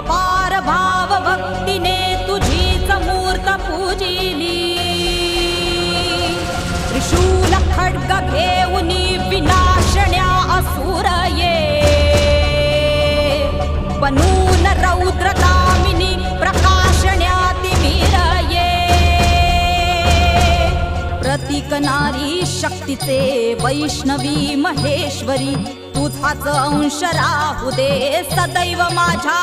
अपार भाव भक्तीने तुझी मूर्त पूजिली. त्रिशूल खड्ग घेऊनी विनाशण्या असुर ये बनून रौद्रकामिनी प्रकाशण्या तिमिर ये प्रतीक नारी शक्तीचे वैष्णवी महेश्वरी तुझाच अंश राहू दे सदैव माझ्या